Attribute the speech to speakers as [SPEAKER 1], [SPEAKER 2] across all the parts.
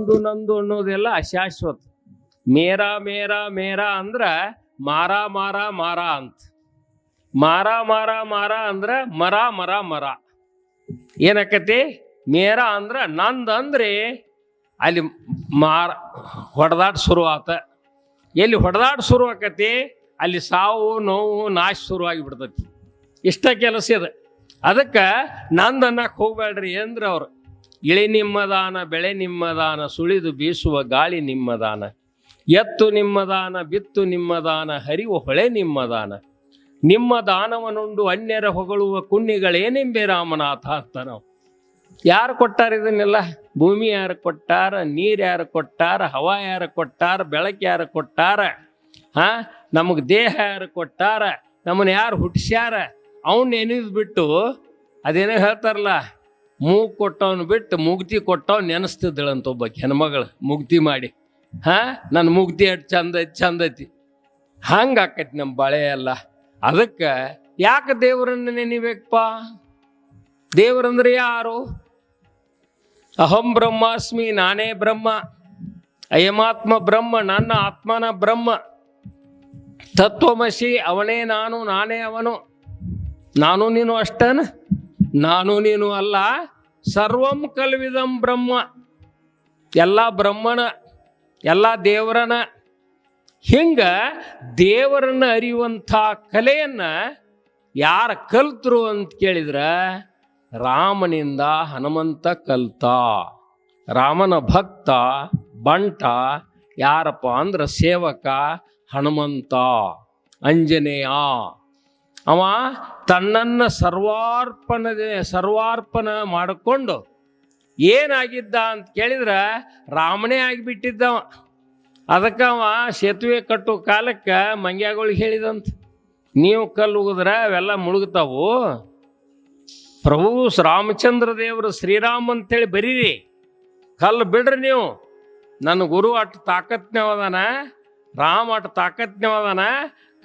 [SPEAKER 1] ನಂದು ನಂದು ಅನ್ನೋದೆಲ್ಲ ಅಶಾಶ್ವತ. ಮೇರ ಮೇರ ಮೇರ ಅಂದ್ರ ಮಾರ ಮಾರ ಮಾರ ಅಂತ. ಮಾರ ಮಾರ ಮಾರ ಅಂದ್ರ ಮರ ಮರ ಮರ. ಏನಕ್ಕತಿ ಮೇರ ಅಂದ್ರ ನಂದ್ ಅಂದ್ರೆ ಅಲ್ಲಿ ಮಾರ ಹೊಡೆದಾಟ ಶುರು ಆತ. ಎಲ್ಲಿ ಹೊಡೆದಾಟ ಶುರು ಆಕತಿ? ಅಲ್ಲಿ ಸಾವು, ನೋವು, ನಾಶ ಶುರುವಾಗಿ ಬಿಡ್ತತಿ ಇಷ್ಟ ಕೆಲಸ ಇದೆ. ಅದಕ್ಕೆ ನಂದು ಅನ್ನಕ್ಕೆ ಹೋಗ್ಬೇಡ್ರಿ ಅಂದ್ರೆ ಅವ್ರು. ಇಳಿ ನಿಮ್ಮದಾನ, ಬೆಳೆ ನಿಮ್ಮದಾನ, ಸುಳಿದು ಬೀಸುವ ಗಾಳಿ ನಿಮ್ಮದಾನ. ಎತ್ತು ನಿಮ್ಮದಾನ, ಬಿತ್ತು ನಿಮ್ಮದಾನ, ಹರಿವು ಹೊಳೆ ನಿಮ್ಮದಾನ. ನಿಮ್ಮ ದಾನವನುಂಡು ಅನ್ಯರ ಹೊಗಳುವ ಕುಣ್ಣಿಗಳೇನೆಂಬೆ ರಾಮನಾಥ ಅಂತ ಯಾರು ಕೊಟ್ಟಾರ ಇದನ್ನೆಲ್ಲ? ಭೂಮಿ ಯಾರು ಕೊಟ್ಟಾರ? ನೀರು ಯಾರು ಕೊಟ್ಟಾರ? ಹವಾ ಯಾರು ಕೊಟ್ಟಾರ? ಬೆಳಕು ಯಾರು ಕೊಟ್ಟಾರ? ಹಾ ನಮಗೆ ದೇಹ ಯಾರು ಕೊಟ್ಟಾರ? ನಮ್ಮನ್ನು ಯಾರು ಹುಟ್ಟಿಸ್ಯಾರ ಅವನ್ನ ನೆನೆದು ಬಿಟ್ಟು ಅದೇನೋ ಹೇಳ್ತಾರಲ್ಲ ಮೂಗು ಕೊಟ್ಟವನು ಬಿಟ್ಟು ಮುಗ್ತಿ ಕೊಟ್ಟವ್ ನೆನೆಸ್ತಿದ್ದಳಂತ ಒಬ್ಬ ಹೆಣ್ಮಗಳು ಮುಗ್ತಿ ಮಾಡಿ. ಹಾ ನನ್ನ ಮುಗ್ತಿ ಎಷ್ಟು ಚಂದ ಐತಿ, ಚಂದ ಹಂಗೆ ಆಕೈತಿ ನಮ್ಮ ಬಳೆ ಎಲ್ಲ. ಅದಕ್ಕೆ ಯಾಕೆ ದೇವರನ್ನ ನೆನಿಬೇಕಪ್ಪ ದೇವರಂದ್ರೆ ಯಾರು? ಅಹಂ ಬ್ರಹ್ಮಾಸ್ಮಿ, ನಾನೇ ಬ್ರಹ್ಮ. ಅಯಮಾತ್ಮ ಬ್ರಹ್ಮ, ನನ್ನ ಆತ್ಮನ ಬ್ರಹ್ಮ. ತತ್ವಮಸಿ, ಅವನೇ ನಾನು, ನಾನೇ ಅವನು. ನಾನು ನೀನು ಅಷ್ಟನ? ನಾನು ನೀನು ಅಲ್ಲ. ಸರ್ವಂ ಕಲ್ವಿದಂ ಬ್ರಹ್ಮ. ಎಲ್ಲ ಬ್ರಹ್ಮನ, ಎಲ್ಲ ದೇವರನ. ಹಿಂಗ ದೇವರನ್ನ ಅರಿಯುವಂಥ ಕಲೆಯನ್ನ ಯಾರು ಕಲ್ತರು ಅಂತ ಕೇಳಿದ್ರೆ ರಾಮನಿಂದ ಹನುಮಂತ ಕಲ್ತ. ರಾಮನ ಭಕ್ತ, ಬಂಟ, ಯಾರಪ್ಪ ಅಂದ್ರ ಸೇವಕ ಹನುಮಂತ, ಅಂಜನೇಯ. ಅವ ತನ್ನನ್ನು ಸರ್ವಾರ್ಪಣೆ, ಸರ್ವಾರ್ಪಣ ಮಾಡಿಕೊಂಡು ಏನಾಗಿದ್ದ ಅಂತ ಕೇಳಿದ್ರೆ ರಾಮನೇ ಆಗಿಬಿಟ್ಟಿದ್ದವ. ಅದಕ್ಕೆ ಅವ ಸೇತುವೆ ಕಟ್ಟೋ ಕಾಲಕ್ಕೆ ಮಂಗ್ಯಾಗಳಿಗೆ ಹೇಳಿದಂತ. ನೀವು ಕಲ್ಲು ಉಗಿದ್ರೆ ಅವೆಲ್ಲ ಮುಳುಗ್ತಾವು. ಪ್ರಭು ರಾಮಚಂದ್ರ ದೇವರು ಶ್ರೀರಾಮ್ ಅಂತೇಳಿ ಬರೀರಿ. ಕಲ್ಲು ಬಿಡ್ರಿ ನೀವು. ನನ್ನ ಗುರು ಅಟ್ ತಾಕತ್ನವದಾನ ರಾಮ ಅಟ್ ತಾಕತ್ನವದಾನ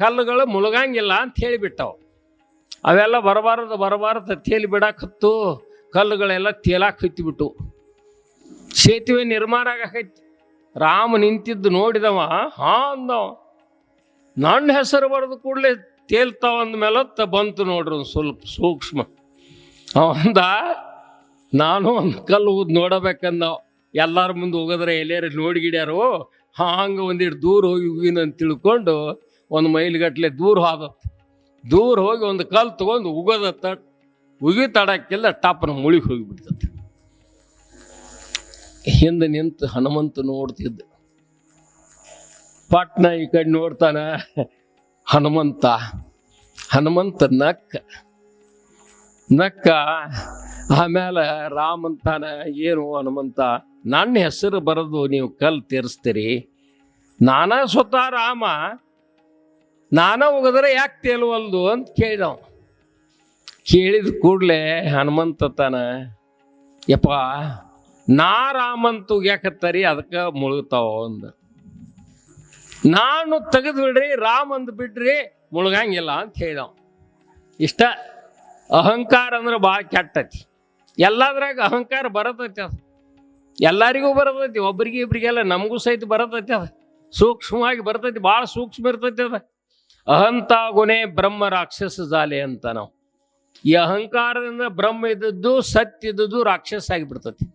[SPEAKER 1] ಕಲ್ಲುಗಳು ಮುಳುಗಂಗಿಲ್ಲ ಅಂತ ಹೇಳಿಬಿಟ್ಟವು. ಅವೆಲ್ಲ ಬರಬಾರದು ಬರಬಾರದು, ತೇಲಿ ಬಿಡಾಕತ್ತು, ಕಲ್ಲುಗಳೆಲ್ಲ ತೇಲಾಕ್ ಹತ್ತಿಬಿಟ್ಟು. ಸೇತುವೆ ನಿರ್ಮಾಣ ಆಗಕೈತಿ. ರಾಮ ನಿಂತಿದ್ದು ನೋಡಿದವ, ಹಾ ಅಂದವ. ನನ್ನ ಹೆಸರು ಬರೆದು ಕೂಡಲೇ ತೇಲ್ತಾವ ಅಂದ್ಮೇಲೆ ತ ಬಂತು ನೋಡ್ರಿ ಒಂದು ಸ್ವಲ್ಪ ಸೂಕ್ಷ್ಮ. ಅವಂದ ನಾನು ಒಂದು ಕಲ್ಲು ಊದ್ ನೋಡಬೇಕಂದವ. ಎಲ್ಲರ ಮುಂದೆ ಹೋಗಿದ್ರೆ ಎಲ್ಲೇರಿ ನೋಡಿಗಿಡ್ಯಾರು, ಹಂಗೆ ಒಂದಿಟ್ಟು ದೂರ ಹೋಗಿ ಹೋಗಿನ ತಿಳ್ಕೊಂಡು ಒಂದು ಮೈಲಿಗಟ್ಲೆ ದೂರ ಹೋದತ್ತು ದೂರ ಹೋಗಿ ಒಂದು ಕಲ್ಲು ತೊಗೊಂಡು ಉಗೋದತ್ತ ಉಗಿ ತಡಕ್ಕೆಲ್ಲ, ಟಾಪನ ಮುಳುಗಿ ಹೋಗಿಬಿಡ್ತದೆ. ಹಿಂದೆ ನಿಂತು ಹನುಮಂತ ನೋಡ್ತಿದ್ದ. ಪಟ್ನ ಈ ಕಡೆ ನೋಡ್ತಾನ, ಹನುಮಂತ ಹನುಮಂತ ನಕ್ಕ. ನಕ್ಕ, ಆಮೇಲೆ ರಾಮ್ ಏನು ಹನುಮಂತ, ನನ್ನ ಹೆಸರು ಬರೆದು ನೀವು ಕಲ್ ತೀರಿಸ್ತೀರಿ. ನಾನ ಸ್ವತಃ ರಾಮ ನಾನ ಹೋಗಿದ್ರೆ ಯಾಕೆ ತೇಲುವಲ್ದು ಅಂತ ಕೇಳಿದವ. ಕೇಳಿದ ಕೂಡಲೇ ಹನುಮಂತ ತಾನ, ಯಪ್ಪ, ನಾ ರಾಮಂತ ಯಾಕತ್ತರಿ ಅದಕ್ಕೆ ಮುಳುಗ್ತಾವ ಅಂದ. ನಾನು ತೆಗೆದು ಬಿಡ್ರಿ, ರಾಮ್ ಅಂದ್ ಬಿಡ್ರಿ ಮುಳುಗಂಗಿಲ್ಲ ಅಂತ ಹೇಳಿದವ. ಇಷ್ಟ ಅಹಂಕಾರ ಅಂದ್ರೆ ಭಾಳ ಕೆಟ್ಟತಿ. ಎಲ್ಲದ್ರಾಗ ಅಹಂಕಾರ ಬರತೈತಿ ಅದು. ಎಲ್ಲರಿಗೂ ಬರತೈತಿ, ಒಬ್ರಿಗೆ ಇಬ್ರಿಗೆಲ್ಲ ನಮಗೂ ಸಹಿತ ಬರತೈತಿ ಅದು. ಸೂಕ್ಷ್ಮವಾಗಿ ಬರ್ತೈತಿ ಭಾಳ ಸೂಕ್ಷ್ಮ ಇರ್ತೈತಿ ಅದು. ಅಹಂತ ಗುಣೆ ಬ್ರಹ್ಮ ರಾಕ್ಷಸ ಜಾಲೆ ಅಂತ ನಾವು. ಈ ಅಹಂಕಾರದಿಂದ ಬ್ರಹ್ಮ ಇದ್ದದ್ದು ಸತ್ಯ ಇದ್ದದ್ದು ರಾಕ್ಷಸ ಆಗಿಬಿಡ್ತತಿ.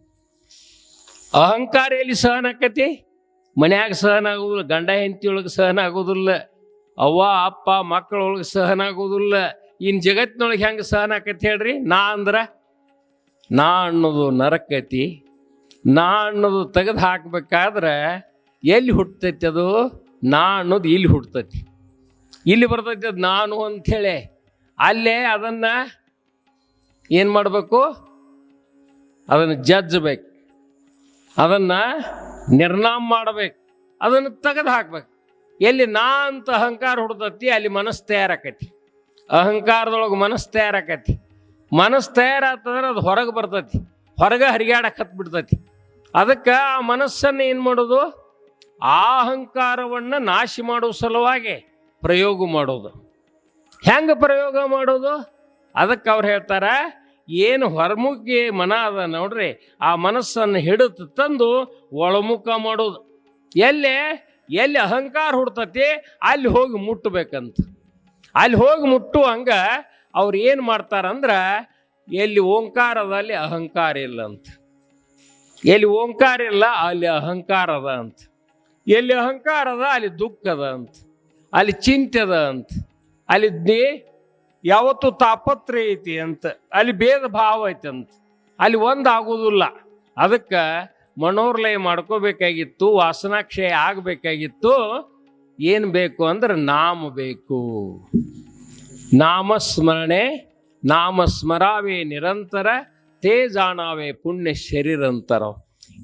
[SPEAKER 1] ಅಹಂಕಾರ ಎಲ್ಲಿ ಸಹನ ಆಕತಿ? ಮನ್ಯಾಗ ಸಹನ ಆಗೋದಿಲ್ಲ, ಗಂಡ ಹೆಂಡತಿ ಒಳಗೆ ಸಹನ ಆಗೋದಿಲ್ಲ, ಅವ್ವ, ಅಪ್ಪ ಮಕ್ಕಳೊಳಗೆ ಸಹನ ಆಗೋದಿಲ್ಲ. ಇನ್ನು ಜಗತ್ತಿನೊಳಗೆ ಹೆಂಗೆ ಸಹನ ಆಕತಿ ಹೇಳ್ರಿ? ನಾ ಅಂದ್ರ ನಾ ಅನ್ನೋದು ನರಕತಿ ನಾ ಅನ್ನೋದು ತೆಗೆದು ಹಾಕ್ಬೇಕಾದ್ರೆ ಎಲ್ಲಿ ಹುಟ್ಟತೈತಿ ಅದು? ನಾ ಅನ್ನೋದು ಇಲ್ಲಿ ಹುಟ್ಟತೈತಿ ಇಲ್ಲಿ ಬರ್ತೈತೆ ನಾನು ಅಂಥೇಳಿ. ಅಲ್ಲೇ ಅದನ್ನು ಏನು ಮಾಡಬೇಕು? ಅದನ್ನು ಜಜ್ಜಬೇಕು. ಅದನ್ನು ನಿರ್ನಾಮ ಮಾಡಬೇಕು. ಅದನ್ನು ತೆಗೆದು ಹಾಕ್ಬೇಕು. ಎಲ್ಲಿ ನಾ ಅಂತ ಅಹಂಕಾರ ಹುಡ್ತತಿ ಅಲ್ಲಿ ಮನಸ್ಸು ತಯಾರಾಕತಿ. ಅಹಂಕಾರದೊಳಗೆ ಮನಸ್ಸು ತಯಾರಾಕತಿ. ಮನಸ್ಸು ತಯಾರಾತಂದ್ರೆ ಅದು ಹೊರಗೆ ಬರ್ತೈತಿ. ಹೊರಗೆ ಹರಿಗಾಡಕ್ಕೆ ಹತ್ತು ಬಿಡ್ತೈತಿ ಅದಕ್ಕೆ ಆ ಮನಸ್ಸನ್ನು ಏನು ಮಾಡೋದು? ಆ ಅಹಂಕಾರವನ್ನು ನಾಶ ಮಾಡುವ ಸಲುವಾಗಿ ಪ್ರಯೋಗ ಮಾಡೋದು. ಹೆಂಗೆ ಪ್ರಯೋಗ ಮಾಡೋದು? ಅದಕ್ಕೆ ಅವ್ರು ಹೇಳ್ತಾರೆ, ಏನು ಹೊರಮುಖಿ ಮನ ಅದ ನೋಡ್ರಿ, ಆ ಮನಸ್ಸನ್ನು ಹಿಡಿದು ತಂದು ಒಳಮುಖ ಮಾಡೋದು. ಎಲ್ಲಿ? ಎಲ್ಲಿ ಅಹಂಕಾರ ಹುಡ್ತತಿ? ಅಲ್ಲಿ ಹೋಗಿ ಮುಟ್ಟಬೇಕಂತ ಅಲ್ಲಿ ಹೋಗಿ ಮುಟ್ಟು ಹಂಗ ಅವ್ರು ಏನು ಮಾಡ್ತಾರಂದ್ರೆ, ಎಲ್ಲಿ ಓಂಕಾರ ಅದ ಅಲ್ಲಿ ಅಹಂಕಾರ ಇಲ್ಲ ಅಂತ. ಎಲ್ಲಿ ಓಂಕಾರ ಇಲ್ಲ ಅಲ್ಲಿ ಅಹಂಕಾರ ಅದ ಅಂತ. ಎಲ್ಲಿ ಅಹಂಕಾರ ಅದ ಅಲ್ಲಿ ದುಃಖ ಅದ ಅಂತ. ಅಲ್ಲಿ ಚಿಂತೆ ಅದ ಅಂತ. ಅಲ್ಲಿ ಯಾವತ್ತು ತಾಪತ್ರೆ ಐತಿ ಅಂತ. ಅಲ್ಲಿ ಭೇದ ಭಾವ ಐತಿ ಅಂತ. ಅಲ್ಲಿ ಒಂದು ಆಗೋದಿಲ್ಲ. ಅದಕ್ಕೆ ಮನೋರ್ಲಯ ಮಾಡ್ಕೋಬೇಕಾಗಿತ್ತು, ವಾಸನಾಕ್ಷಯ ಆಗಬೇಕಾಗಿತ್ತು. ಏನು ಬೇಕು ಅಂದ್ರೆ ನಾಮ ಬೇಕು. ನಾಮಸ್ಮರಣೆ ನಾಮ ಸ್ಮರಾವೆ ನಿರಂತರ ತೇಜಾಣಾವೇ ಪುಣ್ಯ ಶರೀರಂತರ.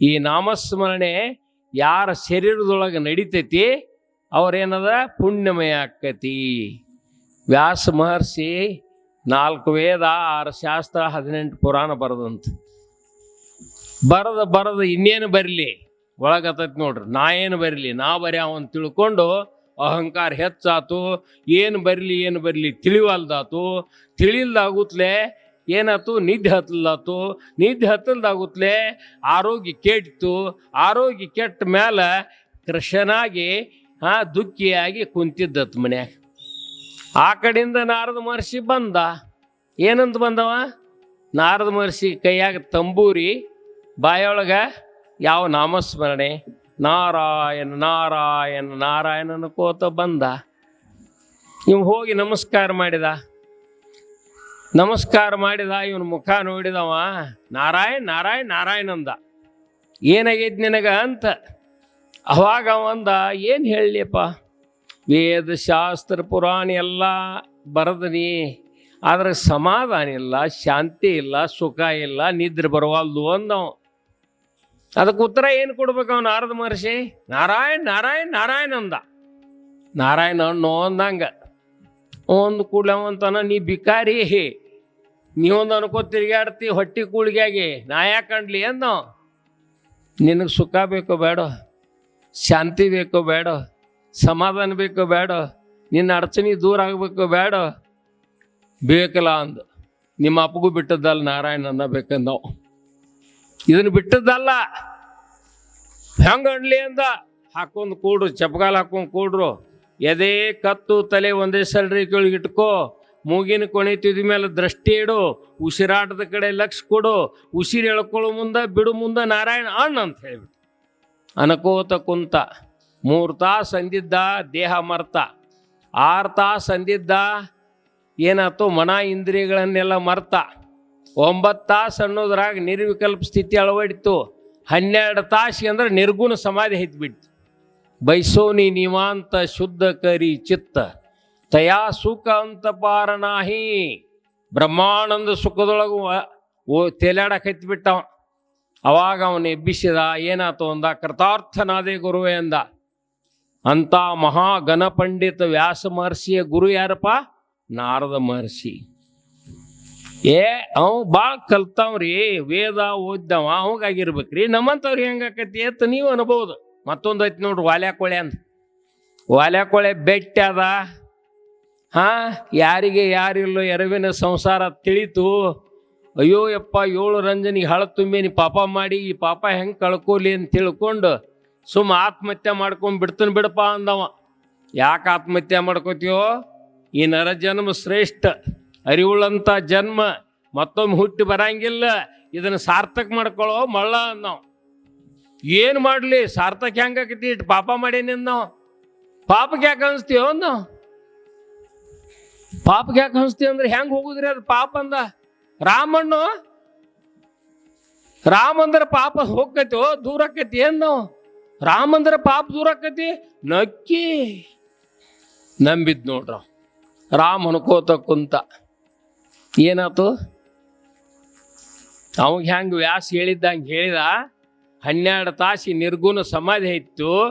[SPEAKER 1] ಈ ನಾಮಸ್ಮರಣೆ ಯಾರ ಶರೀರದೊಳಗೆ ನಡಿತೈತಿ? ಅವ್ರೇನದ? ಪುಣ್ಯಮಯ ಆಕತಿ ವ್ಯಾಸ ಮಹರ್ಷಿ ನಾಲ್ಕು ವೇದ, ಆರು ಶಾಸ್ತ್ರ, ಹದಿನೆಂಟು ಪುರಾಣ ಬರೆದಂತ. ಬರದ ಬರದ ಇನ್ನೇನು ಬರಲಿ? ಒಳಗತೈತಿ ನೋಡ್ರಿ, ನಾ ಏನು ಬರಲಿ? ನಾ ಅವನು ತಿಳ್ಕೊಂಡು ಅಹಂಕಾರ ಹೆಚ್ಚಾತು, ಏನು ಬರಲಿ ಏನು ಬರಲಿ ತಿಳಿವಲ್ದಾತು. ತಿಳಿಲ್ದಾಗುತ್ತಲೇ ಏನಾಯ್ತು ನಿದ್ದೆ ಹತ್ತಲ್ದಾತು. ನಿದ್ದೆ ಹತ್ತಲ್ದಾಗುತ್ತಲೇ ಆರೋಗ್ಯ ಕೆಟ್ಟಿತು ಆರೋಗ್ಯ ಕೆಟ್ಟ ಮೇಲೆ ಕೃಷ್ಣನಾಗಿ ಹಾ ದುಃಖಿಯಾಗಿ ಕುಂತಿದ್ದತ್ ಮನ್ಯಾಗ. ಆ ಕಡೆಯಿಂದ ನಾರದ ಮಹರ್ಷಿ ಬಂದ. ಏನಂತ ಬಂದವ? ನಾರದ ಮಹರ್ಷಿ ಕೈಯಾಗ ತಂಬೂರಿ, ಬಾಯೊಳಗ ಯಾವ ನಾಮಸ್ಮರಣೆ? ನಾರಾಯಣ ನಾರಾಯಣ ನಾರಾಯಣನ ಕೋತ ಬಂದ. ಇವ್ ಹೋಗಿ ನಮಸ್ಕಾರ ಮಾಡಿದ. ನಮಸ್ಕಾರ ಮಾಡಿದ, ಇವನ ಮುಖ ನೋಡಿದವ, ನಾರಾಯಣ ನಾರಾಯಣ ನಾರಾಯಣ ಅಂದ. ಏನಾಗೈತಿ ನಿನಗ ಅಂತ. ಅವಾಗ ಅಂದ ಏನು ಹೇಳಲಿಪ್ಪ ವೇದ ಶಾಸ್ತ್ರ ಪುರಾಣ ಎಲ್ಲ ಬರದನಿ ಆದರೆ ಸಮಾಧಾನ ಇಲ್ಲ, ಶಾಂತಿ ಇಲ್ಲ, ಸುಖ ಇಲ್ಲ, ನಿದ್ರೆ ಬರವಲ್ದು ಅಂದವ. ಅದಕ್ಕೆ ಉತ್ತರ ಏನು ಕೊಡ್ಬೇಕು ಅವನು ನಾರದ ಮಹರ್ಷಿ? ನಾರಾಯಣ್ ನಾರಾಯಣ್, ನಾರಾಯಣ ಅಂದ. ನಾರಾಯಣ ಅನ್ನೋ ಅಂದಂಗ. ಒಂದು ಕೂಡಲವಂತನ ನೀ ಬಿಕಾರಿ ನೀವೊಂದು ಅನ್ಕೋ ತಿರುಗಾಡ್ತಿ ಹೊಟ್ಟೆ ಕೂಳಿಗಾಗಿ ನಾ ಯಾಕಂಡ್ಲಿ ಅಂದ ನಿನಗೆ ಸುಖ ಬೇಕೋ ಬೇಡ ಶಾಂತಿ ಬೇಕೋ ಬೇಡ, ಸಮಾಧಾನ ಬೇಕೋ ಬೇಡ, ನಿನ್ನ ಅಡಚಣೆ ದೂರ ಆಗಬೇಕು ಬೇಡ. ಬೇಕಲ್ಲ ಅಂದ. ನಿಮ್ಮ ಅಪ್ಪಗೂ ಬಿಟ್ಟದ್ದಲ್ಲ ನಾರಾಯಣ ಅನ್ನಬೇಕಂದ ನಾವು ಇದನ್ನು ಬಿಟ್ಟದ್ದಲ್ಲ. ಹೆಂಗೆ ಅಂದ. ಹಾಕೊಂಡು ಕೂಡ್ರು, ಚಪ್ಗಾಲ್ ಹಾಕೊಂಡು ಕೂಡ್ರು. ಎದೇ, ಕತ್ತು, ತಲೆ ಒಂದೇ ಸಲ್ರಿ ಕೆಳಗೆ ಇಟ್ಕೋ. ಮೂಗಿನ ಕೊಣೆ ತುದಿ ಮೇಲೆ ದೃಷ್ಟಿ ಇಡು. ಉಸಿರಾಟದ ಕಡೆ ಲಕ್ಷ ಕೊಡು. ಉಸಿರು ಎಳ್ಕೊಳ್ಳೋ ಮುಂದೆ, ಬಿಡು ಮುಂದೆ ನಾರಾಯಣ ಅಣ್ಣ ಅಂತ ಹೇಳ್ಬಿಟ್ಟು ಅನಕೋತ ಕುಂತ, ಮೂರು ತಾಸು ಅಂದಿದ್ದ ದೇಹ ಮರ್ತ, ಆರು ತಾಸು ಅಂದಿದ್ದ ಏನಾಯ್ತು ಮನ ಇಂದ್ರಿಯಗಳನ್ನೆಲ್ಲ ಮರ್ತ, ಒಂಬತ್ತು ತಾಸು ಅನ್ನೋದ್ರಾಗ ನಿರ್ವಿಕಲ್ಪ ಸ್ಥಿತಿ ಅಳವಡಿತು ಹನ್ನೆರಡು ತಾಸಿಗೆ ಅಂದ್ರೆ ನಿರ್ಗುಣ ಸಮಾಧಿ ಹೈತ್ಬಿಡ್ತು. ಬೈಸೋನಿ ನಿವಾಂತ ಶುದ್ಧ ಕರಿ ಚಿತ್ತ, ತಯಾ ಸುಖ ಅಂತ ಪಾರನಾಹಿ ಬ್ರಹ್ಮಾನಂದ ಸುಖದೊಳಗು, ಓ ತೇಲಾಡಕ್ಕೆ ಬಿಟ್ಟವ ಅವಾಗ ಅವನು ಎಬ್ಬಿಸಿದ ಏನಾಯ್ತು ಅಂದ ಕೃತಾರ್ಥನಾದೇ ಗುರುವೇ ಅಂದ. ಅಂಥ ಮಹಾ ಗಣಪಂಡಿತ ವ್ಯಾಸ ಮಹರ್ಷಿಯ ಗುರು ಯಾರಪ್ಪ? ನಾರದ ಮಹರ್ಷಿ. ಏ, ಅವ ಭಾಳ ಕಲ್ತಾವ್ರಿ, ವೇದ ಓದ್ದವ, ಅವಂಗಾಗಿರ್ಬೇಕ್ರಿ. ನಮ್ಮಂಥವ್ರಿಗೆ ಹೆಂಗಾಕತಿ ಅಂತ ನೀವು ಅನ್ಬೋದು. ಮತ್ತೊಂದು ಐತಿ ನೋಡ್ರಿ, ವಾಲ್ಯಾಕೊಳೆ ಅಂತ ವಾಲ್ಯಾಕೊಳೆ ಬೆಟ್ಟ ಅದ ಹಾ, ಯಾರಿಗೆ ಯಾರಿಲ್ಲೋ, ಎರವಿನ ಸಂಸಾರ ತಿಳಿತು. ಅಯ್ಯೋ ಯಪ್ಪ, ಏಳು ರಂಜನಿಗೆ ಹಳ ತುಂಬೇನಿ, ಪಾಪ ಮಾಡಿ, ಈ ಪಾಪ ಹೆಂಗೆ ಕಳ್ಕೊಲಿ ಅಂತ ತಿಳ್ಕೊಂಡು ಸುಮ್ಮ ಆತ್ಮಹತ್ಯೆ ಮಾಡ್ಕೊಂಡು ಬಿಡ್ತಾನೆ ಬಿಡಪ್ಪ ಅಂದವ. ಯಾಕೆ ಆತ್ಮಹತ್ಯೆ ಮಾಡ್ಕೋತೀವೋ ಈ ನರಜನ್ಮ ಶ್ರೇಷ್ಠ ಅರಿವುಳ್ಳಂಥ ಜನ್ಮ, ಮತ್ತೊಮ್ಮೆ ಹುಟ್ಟಿ ಬರಂಗಿಲ್ಲ, ಇದನ್ನು ಸಾರ್ಥಕ ಮಾಡ್ಕೊಳ್ಳೋ ಮಳ್ಳ ಅಂದವ. ಏನು ಮಾಡಲಿ, ಸಾರ್ಥಕ ಹೆಂಗಾಕತಿ ಇಟ್ಟು ಪಾಪ ಮಾಡೇನಿ ನಾವು ಪಾಪಕ್ಕೆ ಯಾಕೆ ಅನಿಸ್ತೀವೋ ನಾವು ಪಾಪಕ್ಕೆ ಯಾಕೆ ಅನಿಸ್ತೀವಿ ಅಂದ್ರೆ ಹೆಂಗೆ ಹೋಗುದ್ರಿ ಅದು ಪಾಪ ಅಂದ. ರಾಮಣ್ಣು? ರಾಮಂದ್ರ ಪಾಪ ಹೋಗ್ಕೈತೋ ದೂರ ಆಕೈತಿ ಏನ್ ನಾವು? ರಾಮಂದ್ರ ಪಾಪ ದೂರ ಆಕೈತಿ ನಕ್ಕಿ. ನಂಬಿದ್ ನೋಡ್ರ. ರಾಮ ಅನ್ಕೋತ ಕುಂತ. ಏನಾತು? ಅವಾಗ ಹೆಂಗೆ ವ್ಯಾಸ ಹೇಳಿದ್ದಂಗೆ ಹೇಳಿದ? ಹನ್ನೆರಡು ತಾಸಿ ನಿರ್ಗುಣ ಸಮಾಧಿ ಇತ್ತು.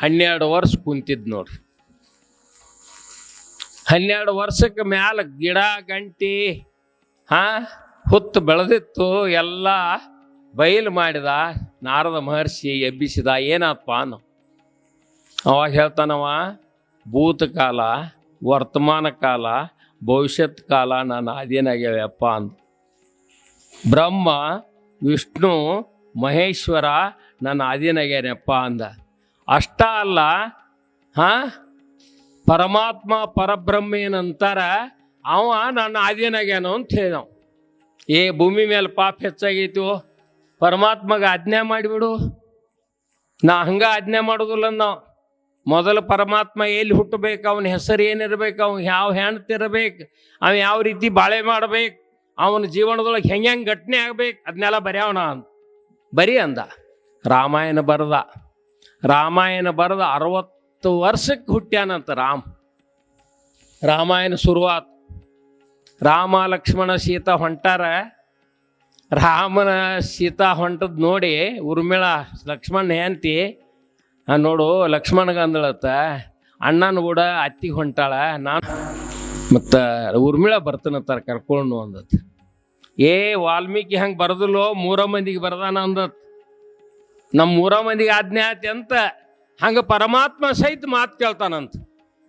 [SPEAKER 1] ಹನ್ನೆರಡು ವರ್ಷ ಕುಂತಿದ್ ನೋಡ್ರಿ. ಹನ್ನೆರಡು ವರ್ಷಕ್ಕೆ ಮ್ಯಾಲ ಗಿಡ, ಗಂಟಿ ಹಾ? ಹುತ್ತು ಬೆಳೆದಿತ್ತು, ಎಲ್ಲ ಬಯಲು ಮಾಡಿದ, ನಾರದ ಮಹರ್ಷಿ ಎಬ್ಬಿಸಿದ, ಏನಪ್ಪ ಅನ್ನೋ. ಅವಾಗ ಹೇಳ್ತಾನವ ಭೂತಕಾಲ ವರ್ತಮಾನ ಕಾಲ, ಭವಿಷ್ಯತ್ ಕಾಲ, ನಾನು ಅದೇನಾಗ್ಯಾವಪ್ಪ ಅಂದ. ಬ್ರಹ್ಮ, ವಿಷ್ಣು, ಮಹೇಶ್ವರ ನನ್ನ ಆದಿನಾಗ್ಯಾನಪ್ಪ ಅಂದ. ಅಷ್ಟ ಅಲ್ಲ, ಹಾ? ಪರಮಾತ್ಮ ಪರಬ್ರಹ್ಮ ಏನಂತಾರ ಅವ ನನ್ನ ಆದಿನಾಗ್ಯಾನು ಅಂತ ಹೇಳಿದವ. ಏ, ಭೂಮಿ ಮೇಲೆ ಪಾಪ ಹೆಚ್ಚಾಗೈತು ಪರಮಾತ್ಮಗೆ ಆಜ್ಞೆ ಮಾಡಿಬಿಡು. ನಾ ಹಂಗ ಆಜ್ಞೆ ಮಾಡೋದಿಲ್ಲ ನಾವು ಮೊದಲು ಪರಮಾತ್ಮ ಎಲ್ಲಿ ಹುಟ್ಟಬೇಕು, ಅವನ ಹೆಸರು ಏನಿರ್ಬೇಕು, ಅವ್ನು ಯಾವ ಹೆಣ್ತಿರ್ಬೇಕು ಅವ ಯಾವ ರೀತಿ ಬಾಳೆ ಮಾಡ್ಬೇಕು, ಅವನ ಜೀವನದೊಳಗೆ ಹೆಂಗೆ ಹೆಂಗೆ ಘಟನೆ ಆಗ್ಬೇಕು, ಅದನ್ನೆಲ್ಲ ಬರೆಯೋಣ ಅಂತ. ಬರೀ ಅಂದ. ರಾಮಾಯಣ ಬರೆದ. ರಾಮಾಯಣ ಬರೆದ ಅರವತ್ತು ವರ್ಷಕ್ಕೆ ಹುಟ್ಟ್ಯಾನಂತ ರಾಮ. ರಾಮಾಯಣ ಶುರುವಾತ್. ರಾಮ ಲಕ್ಷ್ಮಣ ಸೀತಾ ಹೊಂಟಾರ. ರಾಮನ ಸೀತಾ ಹೊಂಟದ್ ನೋಡಿ ಉರ್ಮಿಳ ಲಕ್ಷ್ಮಣ ಹೆಂತಿ ನೋಡು ಲಕ್ಷ್ಮಣಗ ಅಂದಳತ್ತ, ಅಣ್ಣನ ಕೂಡ ಅತ್ತಿಗೆ ಹೊಂಟಾಳ, ನಾನು ಮತ್ತು ಉರ್ಮಿಳ ಬರ್ತನತ್ತಾರ ಕರ್ಕೊಂಡು ಅಂದತ್. ಏ ವಾಲ್ಮೀಕಿ ಹಂಗೆ ಬರದಿಲ್ಲೋ, ಮೂರ ಮಂದಿಗೆ ಬರ್ದಾನ ಅಂದತ್. ನಮ್ಮ ಮೂರ ಮಂದಿಗೆ ಆಜ್ಞೆ ಆತಿ ಅಂತ ಹಂಗೆ ಪರಮಾತ್ಮ ಸಹಿತ ಮಾತು ಕೇಳ್ತಾನಂತ.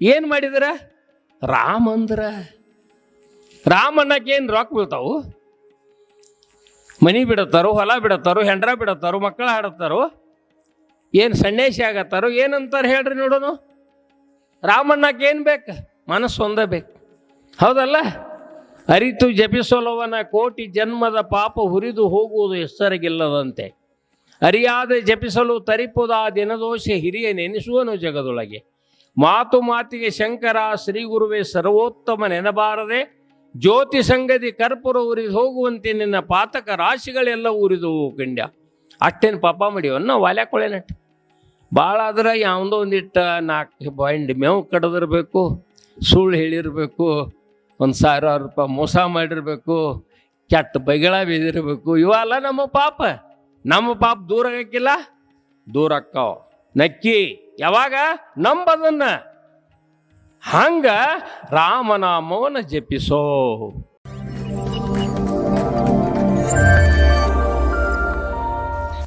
[SPEAKER 1] ಏನು ಮಾಡಿದ್ರ? ರಾಮ ಅಂದ್ರ ರಾಮ ಏನು ರೊಕ್ಕ ಬೀಳ್ತಾವು. ಮನಿ ಬಿಡತ್ತಾರೋ, ಹೊಲ ಬಿಡತ್ತಾರೋ, ಹೆಂಡ್ರ ಬಿಡತ್ತಾರೋ, ಮಕ್ಕಳು ಹಾಡತ್ತಾರೋ. ಏನು ಸನ್ಯಾಸಿ ಆಗತ್ತಾರೋ, ಏನಂತಾರೆ ಹೇಳ್ರಿ ನೋಡೋನು. ರಾಮಣ್ಣಕ್ಕೆ ಏನು ಬೇಕು, ಮನಸ್ಸು ಒಂದೇ ಬೇಕು. ಹೌದಲ್ಲ? ಅರಿತು ಜಪಿಸೋಲವನ ಕೋಟಿ ಜನ್ಮದ ಪಾಪ ಹುರಿದು ಹೋಗುವುದು ಹೆಸರಿಗಿಲ್ಲದಂತೆ ಅರಿಯಾದ ಜಪಿಸಲು ತರಿಪುದ ದಿನದೋಷ ಹಿರಿಯ ನೆನೆಸುವನು ಜಗದೊಳಗೆ. ಮಾತು ಮಾತಿಗೆ ಶಂಕರ ಶ್ರೀ ಗುರುವೇ ಸರ್ವೋತ್ತಮ ನೆನಬಾರದೆ ಜ್ಯೋತಿ ಸಂಗತಿ ಕರ್ಪೂರ ಉರಿದು ಹೋಗುವಂತೆ ನಿನ್ನ ಪಾತಕ ರಾಶಿಗಳೆಲ್ಲ ಉರಿದು ಕಂಡ್ಯ ಅಷ್ಟೇನು ಪಾಪ ಮಾಡಿವನ್ನ ವಾಲ್ಯಾಕೊಳೆ ನಟ್ ಭಾಳ ಆದ್ರೆ ಯಾವುದೋ ಒಂದಿಟ್ಟ ನಾಲ್ಕು ಬಾಯಿಂಡ್ ಮೇವು ಕಡದಿರಬೇಕು, ಸುಳ್ಳು ಹೇಳಿರ್ಬೇಕು, ಒಂದು ಸಾವಿರ ರೂಪಾಯಿ ಮೋಸ ಮಾಡಿರ್ಬೇಕು, ಕೆಟ್ಟ ಬೈಗಳ ಬಿದ್ದಿರಬೇಕು ಇವೆಲ್ಲ ನಮ್ಮ ಪಾಪ. ನಮ್ಮ ಪಾಪ ದೂರ ಆಗಕ್ಕಿಲ್ಲ ದೂರ ಅಕ್ಕಾವ ನಕ್ಕಿ, ಯಾವಾಗ? ನಂಬದನ್ನ. ಹಂಗ ರಾಮನಾಮವನ್ನು ಜಪಿಸೋ.